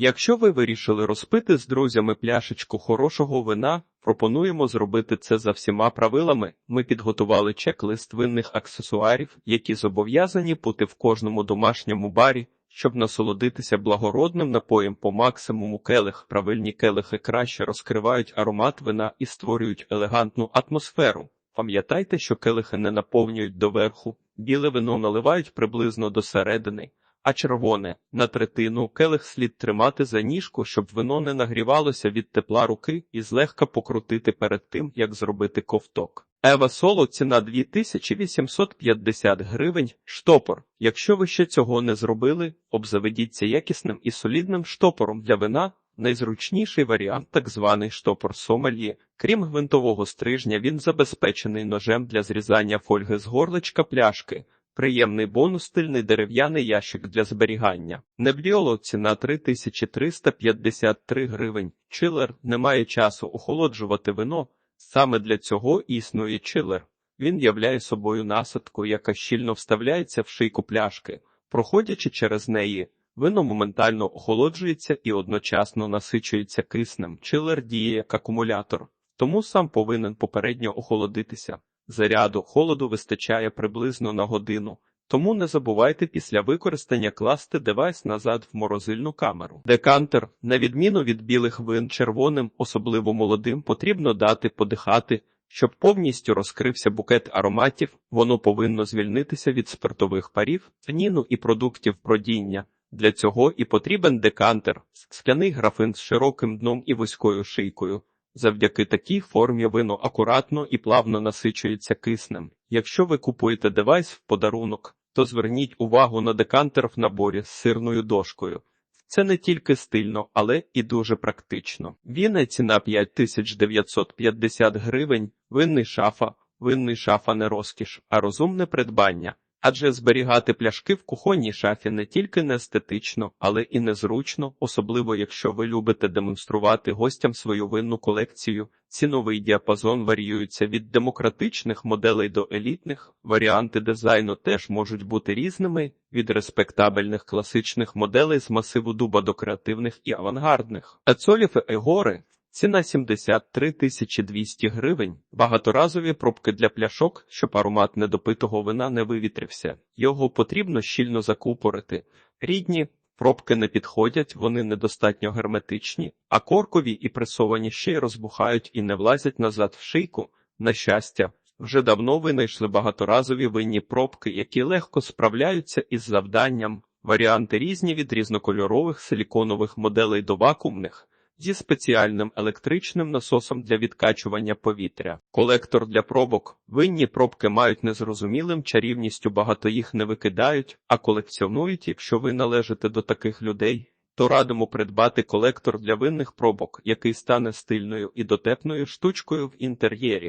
Якщо ви вирішили розпити з друзями пляшечку хорошого вина, пропонуємо зробити це за всіма правилами. Ми підготували чек-лист винних аксесуарів, які зобов'язані бути в кожному домашньому барі, щоб насолодитися благородним напоєм по максимуму келих. Правильні келихи краще розкривають аромат вина і створюють елегантну атмосферу. Пам'ятайте, що келихи не наповнюють доверху, біле вино наливають приблизно до середини, а червоне на третину келих слід тримати за ніжку, щоб вино не нагрівалося від тепла руки і злегка покрутити перед тим, як зробити ковток. Ева Соло ціна 2850 гривень. Штопор. Якщо ви ще цього не зробили, обзаведіться якісним і солідним штопором для вина. Найзручніший варіант, так званий штопор Сомельє. Крім гвинтового стрижня, він забезпечений ножем для зрізання фольги з горличка пляшки. Приємний бонус стильний дерев'яний ящик для зберігання. Небліоло ціна 3353 гривень. Чилер не має часу охолоджувати вино. Саме для цього існує чилер. Він являє собою насадку, яка щільно вставляється в шийку пляшки. Проходячи через неї, вино моментально охолоджується і одночасно насичується киснем. Чилер діє як акумулятор, тому сам повинен попередньо охолодитися. Заряду холоду вистачає приблизно на годину. Тому не забувайте після використання класти девайс назад в морозильну камеру. Декантер, на відміну від білих вин червоним, особливо молодим, потрібно дати подихати, щоб повністю розкрився букет ароматів, воно повинно звільнитися від спиртових парів, цініну і продуктів бродіння. Для цього і потрібен декантер, скляний графин з широким дном і вузькою шийкою. Завдяки такій формі вино акуратно і плавно насичується киснем. Якщо ви купуєте девайс в подарунок, то зверніть увагу на декантер в наборі з сирною дошкою. Це не тільки стильно, але і дуже практично. Вінна ціна 5950 гривень, винний шафа, винний шафа не розкіш, а розумне придбання. Адже зберігати пляшки в кухонній шафі не тільки не естетично, але і незручно, особливо якщо ви любите демонструвати гостям свою винну колекцію. Ціновий діапазон варіюється від демократичних моделей до елітних. Варіанти дизайну теж можуть бути різними, від респектабельних класичних моделей з масиву дуба до креативних і авангардних. Ецоліф Егори Ціна 73 тисячі 200 гривень. Багаторазові пробки для пляшок, щоб аромат недопитого вина не вивітрився. Його потрібно щільно закупорити. Рідні пробки не підходять, вони недостатньо герметичні, а коркові і пресовані ще й розбухають і не влазять назад в шийку. На щастя, вже давно винайшли багаторазові винні пробки, які легко справляються із завданням. Варіанти різні від різнокольорових силіконових моделей до вакуумних зі спеціальним електричним насосом для відкачування повітря. Колектор для пробок. Винні пробки мають незрозумілим чарівністю, багато їх не викидають, а колекціонують, якщо ви належите до таких людей. То радимо придбати колектор для винних пробок, який стане стильною і дотепною штучкою в інтер'єрі.